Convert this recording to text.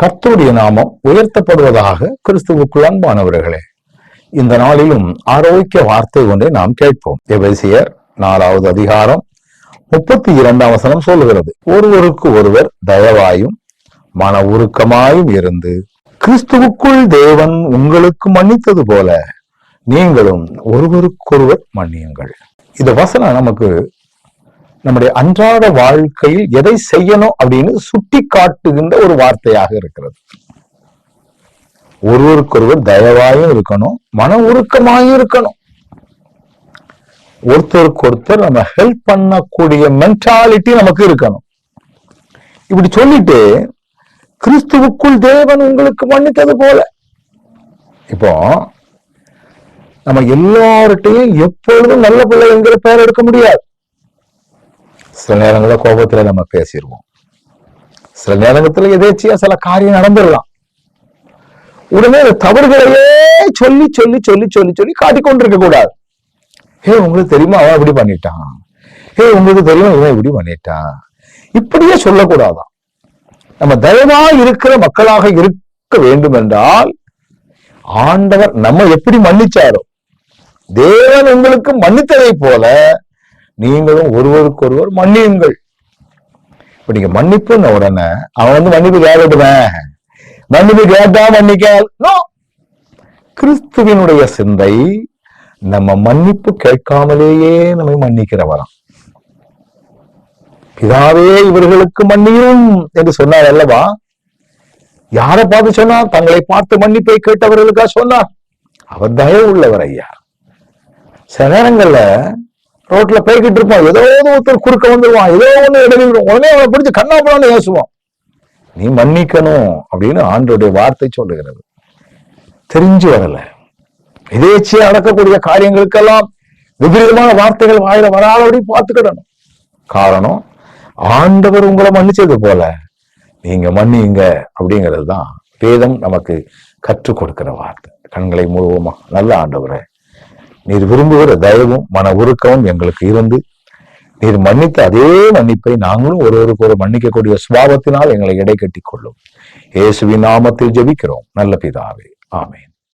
கர்த்தருடைய நாமம் உயர்த்தப்படுவதாக கிறிஸ்துவுக்குள் அன்பானவர்களே இந்த நாளிலும் ஆரோக்கிய வார்த்தை ஒன்றை நாம் கேட்போம். எபேசியர் நாலாவது அதிகாரம் முப்பத்தி இரண்டாம் வசனம் சொல்லுகிறது. ஒருவருக்கு ஒருவர் தயவாயும் மன உருக்கமாயும் இருந்து கிறிஸ்துவுக்குள் தேவன் உங்களுக்கு மன்னித்தது போல நீங்களும் ஒருவருக்கொருவர் மன்னியுங்கள். இந்த வசனம் நமக்கு நம்முடைய அன்றாட வாழ்க்கையில் எதை செய்யணும் அப்படின்னு சுட்டி காட்டுகின்ற ஒரு வார்த்தையாக இருக்கிறது. ஒருவருக்கொருவர் தயவாயும் இருக்கணும் மன உருக்கமாயும் இருக்கணும். ஒருத்தருக்கு ஒருத்தர் நம்ம ஹெல்ப் பண்ணக்கூடிய மென்டாலிட்டி நமக்கு இருக்கணும். இப்படி சொல்லிட்டு கிறிஸ்துவுக்குள் தேவன் உங்களுக்கு மன்னித்தது போல. இப்போ நம்ம எல்லார்ட்டையும் எப்பொழுதும் நல்ல பிள்ளை என்கிற பெயர் எடுக்க முடியாது. சில நேரங்களில் கோபத்துல நம்ம பேசிடுவோம் சில நேரத்துல எதேச்சியா சில காரியம் நடந்துடலாம் உடனே அந்த தவறுகளையே சொல்லி சொல்லி சொல்லி சொல்லி சொல்லி காட்டிக்கொண்டிருக்க கூடாது. ஹே உங்களுக்கு தெரியுமா? அவன் இப்படி பண்ணிட்டான். ஹே உங்களுக்கு தெரியுமா? இவன் இப்படி பண்ணிட்டான். இப்படியே சொல்லக்கூடாதான். நம்ம தயவா இருக்கிற மக்களாக இருக்க வேண்டும் என்றால் ஆண்டவர் நம்ம எப்படி மன்னிச்சாரோ தேவன் உங்களுக்கு மன்னித்ததை போல நீங்களும் ஒருவருக்கொருவர் மன்னியுங்கள். இப்ப நீங்க மன்னிப்புன்ன உடனே அவன் வந்து மன்னிப்பு கேட்கட்டுவேன் மன்னிப்பு கேட்டா மன்னிக்க கிறிஸ்துவினுடைய சிந்தை நம்ம மன்னிப்பு கேட்காமலேயே நம்மை மன்னிக்கிறவராம். பிதாவே இவர்களுக்கு மன்னியும் என்று சொன்னார் அல்லவா? யாரை பார்த்து சொன்னார்? தங்களை பார்த்து மன்னிப்பை கேட்டவர்களுக்கா சொன்னார். அவர் தயவு உள்ளவர் ஐயா. சில நேரங்கள்ல ரோட்ல போய்கிட்டு இருப்போம் ஏதோ ஒருத்தர் குறுக்க வந்துடுவான் ஏதோ ஒன்று இடவிடும் உடனே அவனை பிடிச்சி கண்ணாப்படான்னு ஏசுவான். நீ மன்னிக்கணும் அப்படின்னு ஆண்டோடைய வார்த்தை சொல்லுகிறது. தெரிஞ்சு வரல. எதேச்சியா நடக்கக்கூடிய காரியங்களுக்கெல்லாம் விபரீதமான வார்த்தைகள் வாயில வராதபடி பார்த்துக்கிடணும். காரணம் ஆண்டவர் உங்களை மன்னிச்சது போல நீங்க மன்னிங்க அப்படிங்கிறது தான் வேதம் நமக்கு கற்றுக் கொடுக்கிற வார்த்தை. கண்களை மூடுவோமா? நல்ல ஆண்டவரை. நீர் விரும்புகிற தயவும் மன உருக்கமும் எங்களுக்கு இருந்து நீர் மன்னித்த அதே மன்னிப்பை நாங்களும் ஒருவருக்கு ஒரு மன்னிக்கக்கூடிய சுபாவத்தினால் எங்களை இடை கட்டி கொள்ளும் இயேசுவின் நாமத்தில் ஜெபிக்கிறோம். நல்ல பிதாவே. ஆமேன்.